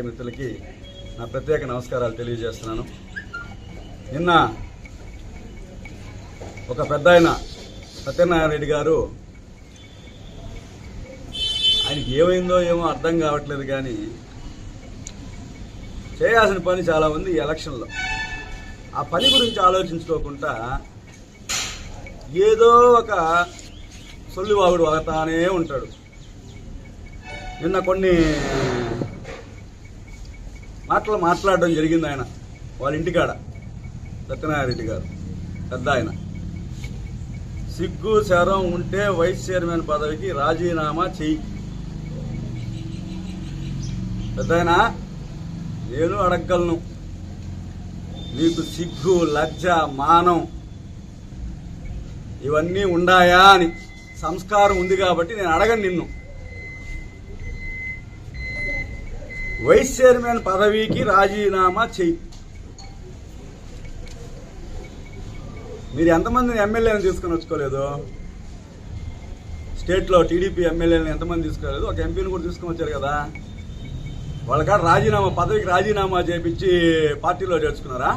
పాత్రికేయ మిత్రులకి నా ప్రత్యేక నమస్కారాలు తెలియజేస్తున్నాను. నిన్న ఒక పెద్ద ఆయన సత్యనారాయణ రెడ్డి గారు ఆయనకి ఏమైందో ఏమో అర్థం కావట్లేదు కానీ చేయాల్సిన పని చాలా ఉంది ఈ ఎలక్షన్లో. ఆ పని గురించి ఆలోచించుకోకుండా ఏదో ఒక సొల్లివాగుడు వగతానే ఉంటాడు. నిన్న కొన్ని మాటలు మాట్లాడడం జరిగింది ఆయన. వాళ్ళ ఇంటికాడ. సత్యనారాయణ రెడ్డి గారు. పెద్ద ఆయన. సిగ్గు శరం ఉంటే వైస్ చైర్మన్ పదవికి రాజీనామా చెయ్యి. పెద్ద నేను అడగలను. నీకు సిగ్గు లజ్జ మానం ఇవన్నీ ఉండాయా అని. సంస్కారం ఉంది కాబట్టి నేను అడగను నిన్ను. వైస్ చైర్మన్ పదవికి రాజీనామా చెయ్యి. మీరు ఎంతమందిని ఎమ్మెల్యేని తీసుకొని వచ్చుకోలేదు? స్టేట్లో టీడీపీ ఎమ్మెల్యేని ఎంతమంది తీసుకోలేదు? ఒక ఎంపీని కూడా తీసుకొని వచ్చారు కదా. వాళ్ళ రాజీనామా పదవికి రాజీనామా చేపించి పార్టీలో చేర్చుకున్నారా?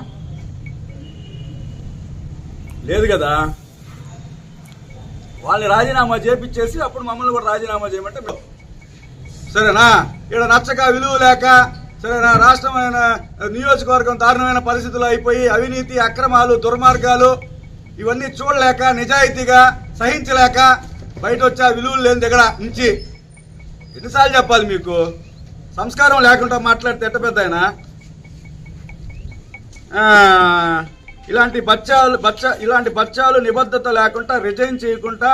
లేదు కదా. వాళ్ళని రాజీనామా చేపించేసి అప్పుడు మమ్మల్ని కూడా రాజీనామా చేయమంటే సరేనా? ఇక్కడ నచ్చక విలువ లేక సరేనా? రాష్ట్రమైన నియోజకవర్గం దారుణమైన పరిస్థితులు అయిపోయి అవినీతి అక్రమాలు దుర్మార్గాలు ఇవన్నీ చూడలేక నిజాయితీగా సహించలేక బయట వచ్చే విలువలు లేని దగ్గర నుంచి ఎన్నిసార్లు చెప్పాలి మీకు? సంస్కారం లేకుండా మాట్లాడితే ఎట్ట పెద్ద ఆయన? ఇలాంటి బచ్చాలు బచ్చ ఇలాంటి బచ్చాలు నిబద్ధత లేకుండా రిజైన్ చేయకుండా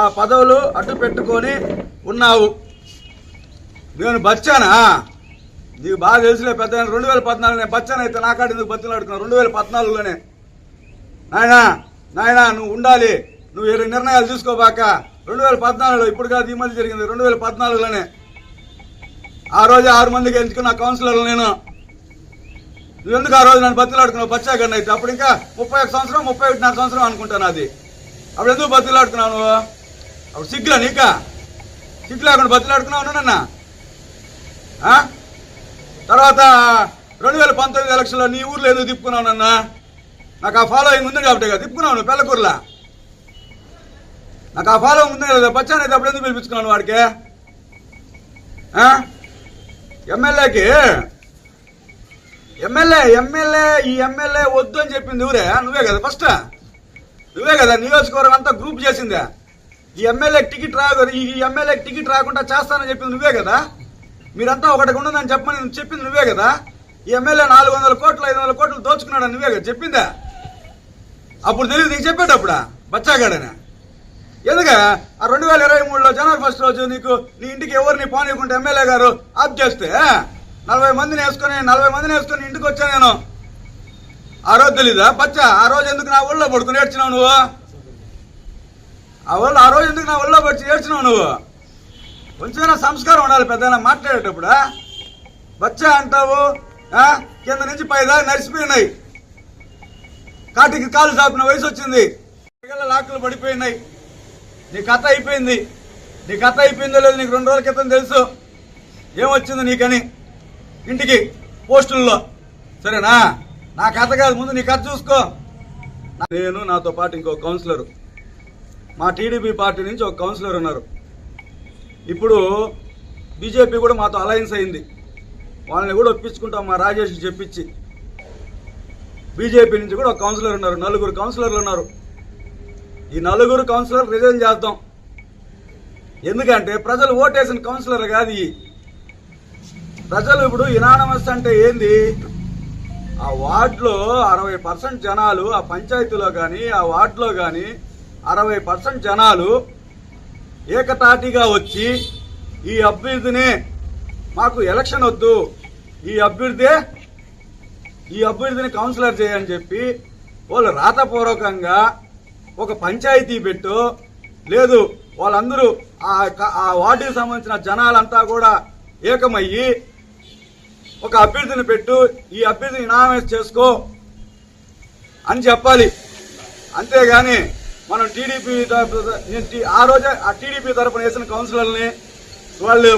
ఆ పదవులు అడ్డు పెట్టుకొని ఉన్నావు. నేను బచ్చానా? నీకు బాగా తెలుసులే పెద్ద రెండు వేల పద్నాలుగు నేను బచ్చాను అయితే నా కాడ ఎందుకు బతులు రెండు వేల పద్నాలుగులోనే. నాయనా నాయనా నువ్వు ఉండాలి. నువ్వు ఏ నిర్ణయాలు తీసుకోబాక. రెండు వేల పద్నాలుగులో ఇప్పుడు కాదు ఈ మధ్య జరిగింది. రెండు వేల పద్నాలుగులోనే. ఆ రోజు ఆరు మందికి ఎంచుకున్న కౌన్సిలర్లు నేను. నువ్వు ఎందుకు ఆ రోజు నన్ను బతిలాడుకున్నావు బచ్చాగండి అయితే. అప్పుడు ఇంకా ముప్పై ఒక సంవత్సరం ముప్పై ఒకటిన్నర సంవత్సరం అనుకుంటాను అది అప్పుడు ఎందుకు బతిలాడుకున్నావు నువ్వు? అప్పుడు సిగ్గులా నీకా? సిగ్గు లేకుండా బతిలాడుకున్నావు నన్న? తర్వాత రెండు వేల పంతొమ్మిది ఎలక్షన్లో నీ ఊర్లో ఏదో తిప్పుకున్నావునన్న నాకు ఆ ఫాలోయింగ్ ఉంది కాబట్టి కదా తిప్పుకున్నావు పెళ్ళకూరులా? నాకు ఆ ఫాలోయింగ్ ఉంది కదా బచ్చాను అయితే అప్పుడు ఎందుకు పిలిపించుకున్నాను వాడికి? ఎమ్మెల్యేకి? ఎమ్మెల్యే ఎమ్మెల్యే ఈ ఎమ్మెల్యే వద్దు అని చెప్పింది ఊరే? నువ్వే కదా ఫస్ట్ నువ్వే కదా నియోజకవర్గం అంతా గ్రూప్ చేసిందే. ఈ ఎమ్మెల్యే టికెట్ రా ఈ ఎమ్మెల్యే టికెట్ రాకుండా చేస్తానని చెప్పింది నువ్వే కదా? మీరంతా ఒకటి ఉండదని చెప్పమని నువ్వు చెప్పింది నువ్వే కదా? ఈ ఎమ్మెల్యే నాలుగు వందల కోట్లు ఐదు వందల కోట్లు దోచుకున్నాడని నువ్వే కదా చెప్పిందా? అప్పుడు తెలియదు నీకు చెప్పేటప్పుడా? బచ్చాగాడనే? ఎందుక? ఆ రెండు వేల ఇరవై మూడులో జనవరి ఫస్ట్ రోజు నీకు నీ ఇంటికి ఎవరిని పోనీయకుంటే ఎమ్మెల్యే గారు ఆప్ చేస్తే నలభై మందిని వేసుకొని నలభై మందిని వేసుకొని ఇంటికి వచ్చా నేను? ఆ రోజు తెలీదా? బచ్చా ఆ రోజు ఎందుకు నా ఊళ్ళో పడుకుని ఏడ్చినావు నువ్వు? ఆ ఊళ్ళో ఆ రోజు ఎందుకు నా ఊళ్ళో పడిచి ఏడ్చినావు నువ్వు? కొంచెమైనా సంస్కారం ఉండాలి పెద్దైనా మాట్లాడేటప్పుడు? బచ్చా అంటావు కింద నుంచి పైదా నడిచిపోయినాయి. కాటికి కాలు చాపిన వయసు వచ్చింది. లాకులు పడిపోయినాయి. నీ కథ అయిపోయింది. నీ కథ అయిపోయిందో లేదో నీకు రెండు రోజుల క్రితం తెలుసు. ఏమొచ్చింది నీకని. ఇంటికి పోస్టుల్లో. సరేనా? నా కథ కాదు ముందు నీ కథ చూసుకో. నేను నాతో పాటు ఇంకో కౌన్సిలర్. మా టీడీపీ పార్టీ నుంచి ఒక కౌన్సిలర్ ఉన్నారు. ఇప్పుడు బీజేపీ కూడా మాతో అలయన్స్ అయింది. వాళ్ళని కూడా ఒప్పించుకుంటాం మా రాజేష్ చెప్పించి. బీజేపీ నుంచి కూడా ఒక కౌన్సిలర్ ఉన్నారు నలుగురు కౌన్సిలర్లు ఉన్నారు. ఈ నలుగురు కౌన్సిలర్ రిజైన్ చేద్దాం. ఎందుకంటే ప్రజలు ఓటేసిన కౌన్సిలర్ కాదు ఈ. ప్రజలు ఇప్పుడు ఇనానమస్ అంటే ఏంది? ఆ వార్డులో అరవై పర్సెంట్ జనాలు ఆ పంచాయతీలో కానీ ఆ వార్డులో కానీ అరవై పర్సెంట్ జనాలు ఏకతాటిగా వచ్చి ఈ అభ్యర్థిని మాకు ఎలక్షన్ వద్దు. ఈ అభ్యర్థే ఈ అభ్యర్థిని కౌన్సిలర్ చేయని చెప్పి వాళ్ళు రాతపూర్వకంగా ఒక పంచాయతీ పెట్టు. లేదు వాళ్ళందరూ ఆ ఆ వార్డుకి సంబంధించిన జనాలంతా కూడా ఏకమయ్యి ఒక అభ్యర్థిని పెట్టు. ఈ అభ్యర్థిని ఇనామేస్ చేసుకో అని చెప్పాలి. అంతేగాని మనం టీడీపీ తరపు- ఆ రోజే ఆ టీడీపీ తరఫున వేసిన కౌన్సిలర్ని వాళ్ళు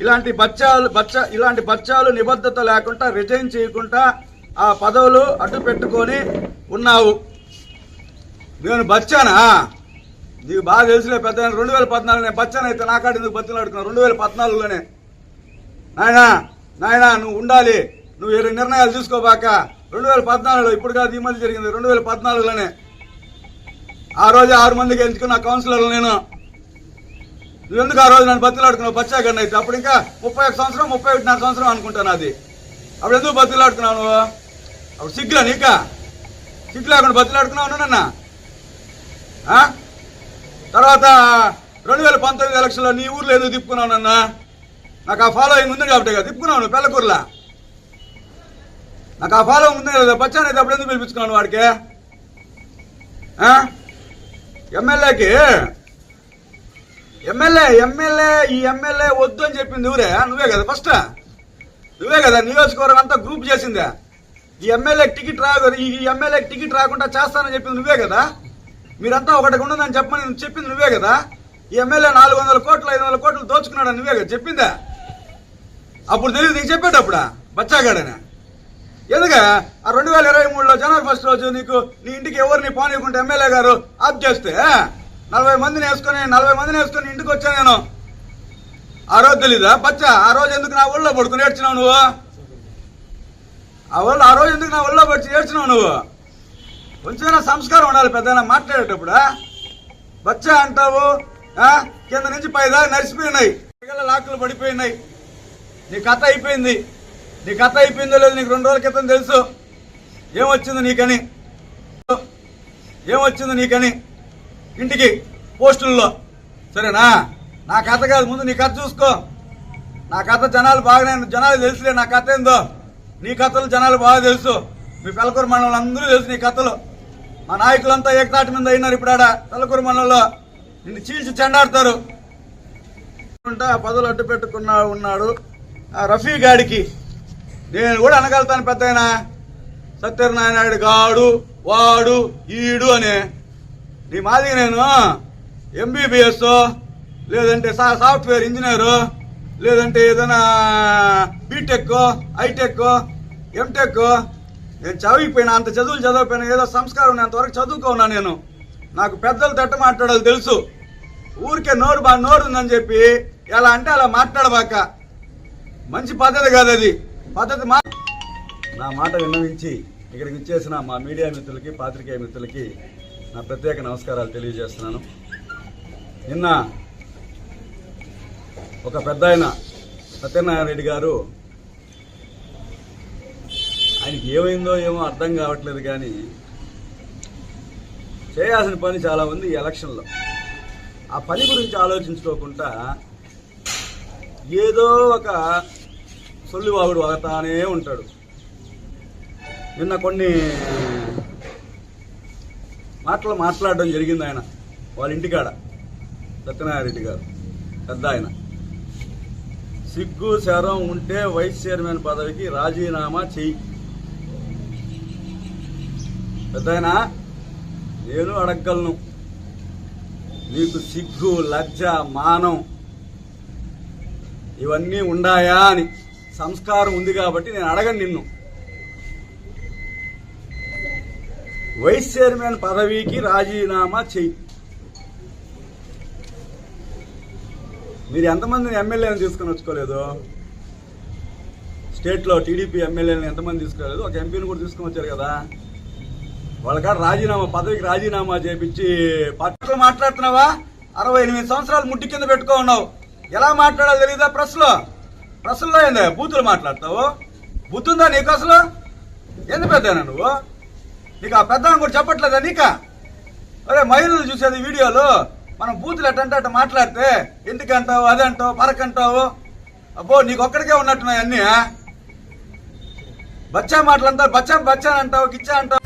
ఇలాంటి బచ్చాలు బచ్చ ఇలాంటి బచ్చాలు నిబద్ధత లేకుండా రిజైన్ చేయకుండా ఆ పదవులు అడ్డు పెట్టుకొని ఉన్నావు. నేను బచ్చానా? నీకు బాగా తెలిసిన పెద్ద రెండు వేల పద్నాలుగు నేను బచ్చాను అయితే నాకాడు ఎందుకు బతులు రెండు వేల పద్నాలుగులోనే. నాయనా నాయనా నువ్వు ఉండాలి. నువ్వు ఏ నిర్ణయాలు తీసుకోబాక. రెండు వేల పద్నాలుగులో ఇప్పుడు కాదు ఈ మధ్య జరిగింది. రెండు వేల పద్నాలుగులోనే. ఆ రోజు ఆరు మందికి ఎంచుకున్న కౌన్సిలర్లు నేను. ఎందుకు ఆ రోజు నన్ను బతిలాడుకున్నావు పచ్చాగండి అయితే అప్పుడు ఇంకా ముప్పై ఒక సంవత్సరం ముప్పై ఒకటిన్నర సంవత్సరం అనుకుంటాను అది అప్పుడు ఎందుకు బతిలాడుకున్నావు నువ్వు? అప్పుడు సిగ్గులా నీక? సిగ్గు లేకుండా బతిలాడుకున్నావు నన్న? తర్వాత రెండు వేల పంతొమ్మిది ఎలక్షన్లో నీ ఊర్లో ఎందుకు తిప్పుకున్నావు నన్న? నాకు ఆ ఫాలోయింగ్ ఉంది కాబట్టి కదా తిప్పుకున్నావు నువ్వు పెళ్ళకూరలా? నాకు ఆ ఫాలోయింగ్ ఉంది కదా బచ్చానైతే అయితే అప్పుడు ఎందుకు పిలిపించుకున్నాను వాడికి? ఆ? ఎమ్మెల్యేకి? ఎమ్మెల్యే ఎమ్మెల్యే ఈ ఎమ్మెల్యే వద్దు అని చెప్పింది ఊరే నువ్వే కదా ఫస్ట్ నువ్వే కదా నియోజకవర్గం అంతా గ్రూప్ చేసిందే. ఈ ఎమ్మెల్యే టికెట్ రా ఈ ఎమ్మెల్యే టికెట్ రాకుండా చేస్తానని చెప్పింది నువ్వే కదా? మీరంతా ఒకటి ఉండదని చెప్పమని చెప్పింది నువ్వే కదా? ఈ ఎమ్మెల్యే నాలుగు వందల కోట్లు ఐదు వందల కోట్లు దోచుకున్నాడని నువ్వే కదా చెప్పిందా? అప్పుడు తెలియదు నీకు చెప్పేటప్పుడా? బచ్చాగాడనే. ఎందుక? ఆ రెండు వేల ఇరవై మూడులో జనవరి ఫస్ట్ రోజు నీకు నీ ఇంటికి ఎవరిని పోనీయకుంటే ఎమ్మెల్యే గారు ఆప్ చేస్తే నలభై మందిని వేసుకొని నలభై మందిని వేసుకొని ఇంటికి వచ్చాను నేను. ఆ రోజు తెలీదా? బచ్చ ఆ రోజు ఎందుకు నా ఊళ్ళో పడుకుని ఏడ్చినావు నువ్వు? ఆ ఊళ్ళో ఆ రోజు ఎందుకు నా ఊళ్ళో పడిచి ఏడ్చినావు నువ్వు? కొంచెమైనా సంస్కారం ఉండాలి పెద్ద మాట్లాడేటప్పుడు బచ్చా అంటావు కింద నుంచి పైదా నడిచిపోయినాయి. పిల్లల లాక్కులు పడిపోయినాయి. నీ కథ అయిపోయింది. నీ కథ అయిపోయిందో లేదో నీకు రెండు రోజుల క్రితం తెలుసు. ఏమొచ్చింది నీకని? ఏమొచ్చింది నీకని? ఇంటికి పోస్టుల్లో. సరేనా? నా కథ కాదు ముందు నీ కథ చూసుకో. నా కథ జనాలు బాగానే జనాలు తెలుసులే నా కథ ఏందో? నీ కథలు జనాలు బాగా తెలుసు. మీ పెలకూరు మండలం అందరూ తెలుసు నీ కథలు. మా నాయకులంతా ఏకతాటి మీద అయినారు ఇప్పుడు ఆడ పెలకూరు మండలంలో నిన్ను చీల్చి చెండాడతారు. పదవులు అడ్డు పెట్టుకున్నా ఉన్నాడు. ఆ రఫీ గాడికి నేను కూడా అనగలుగుతాను పెద్ద ఆయన సత్యనారాయణ గాడు వాడు ఈడు అనే. నీ మాదిరి నేను ఎంబీబీఎస్ లేదంటే సా- సాఫ్ట్వేర్ ఇంజనీరు లేదంటే ఏదైనా బీటెక్ ఐటెక్ ఎంటెక్ నేను చదివిపోయినా అంత చదువులు చదవకపోయినా ఏదో సంస్కారం ఉన్నంత చదువుకున్నా నేను. నాకు పెద్దలు తట్ట మాట్లాడాలి తెలుసు. ఊరికే నోరు బా నోరు ఉందని చెప్పి ఎలా అంటే అలా మాట్లాడబాక. మంచి పద్ధతి కాదు అది పద్ధతి మా నా మాట విన్నవించి ఇక్కడికి ఇచ్చేసిన మా మీడియా మిత్రులకి పాత్రికేయ మిత్రులకి నా ప్రత్యేక నమస్కారాలు తెలియజేస్తున్నాను. నిన్న ఒక పెద్ద ఆయన సత్యనారాయణ రెడ్డి గారు ఆయనకి ఏమైందో ఏమో అర్థం కావట్లేదు కానీ చేయాల్సిన పని చాలా ఉంది ఈ ఎలక్షన్లో. ఆ పని గురించి ఆలోచించుకోకుండా ఏదో ఒక సొల్లివాగుడు వాగుతానే ఉంటాడు. నిన్న కొన్ని మాటలు మాట్లాడడం జరిగింది ఆయన వాళ్ళ ఇంటికాడ. సత్యనారాయణరెడ్డి గారు పెద్ద ఆయన. సిగ్గు శరం ఉంటే వైస్ చైర్మన్ పదవికి రాజీనామా చెయ్యి. పెద్ద నేను అడగలను. నీకు సిగ్గు లజ్జ మానం ఇవన్నీ ఉండాయా అని. సంస్కారం ఉంది కాబట్టి నేను అడగను నిన్ను. వైస్ చైర్మన్ పదవికి రాజీనామా చెయ్యి. మీరు ఎంతమందిని ఎమ్మెల్యేని తీసుకుని వచ్చుకోలేదు? స్టేట్లో టీడీపీ ఎమ్మెల్యేని ఎంతమంది తీసుకోలేదు? ఒక ఎంపీని కూడా తీసుకుని వచ్చారు కదా. వాళ్ళకాడ రాజీనామా పదవికి రాజీనామా చేపించి పట్టులు మాట్లాడుతున్నావా? అరవై ఎనిమిది సంవత్సరాలు ముట్టి కింద పెట్టుకో ఉన్నావు. ఎలా మాట్లాడాలో తెలియదా ప్రెస్లో ప్రెస్లో బూతులు మాట్లాడతావు? బుద్ధుందా నీకు అసలు? ఎందు పెద్దనా నువ్వు? నీకు ఆ పెద్ద కూడా చెప్పట్లేదా నీక? అరే మహిళలు చూసేది వీడియోలు మనం బూతులు ఎట్టంటే అట్ట మాట్లాడితే ఎందుకంటావు అదంటావు పరకంటావు? అబ్బో నీకు ఒక్కడికే ఉన్నట్టున్నాయి అన్నీ బచ్చా మాటలంతా బచ్చా బచ్చా అంటావు కిచ్చా అంటావు.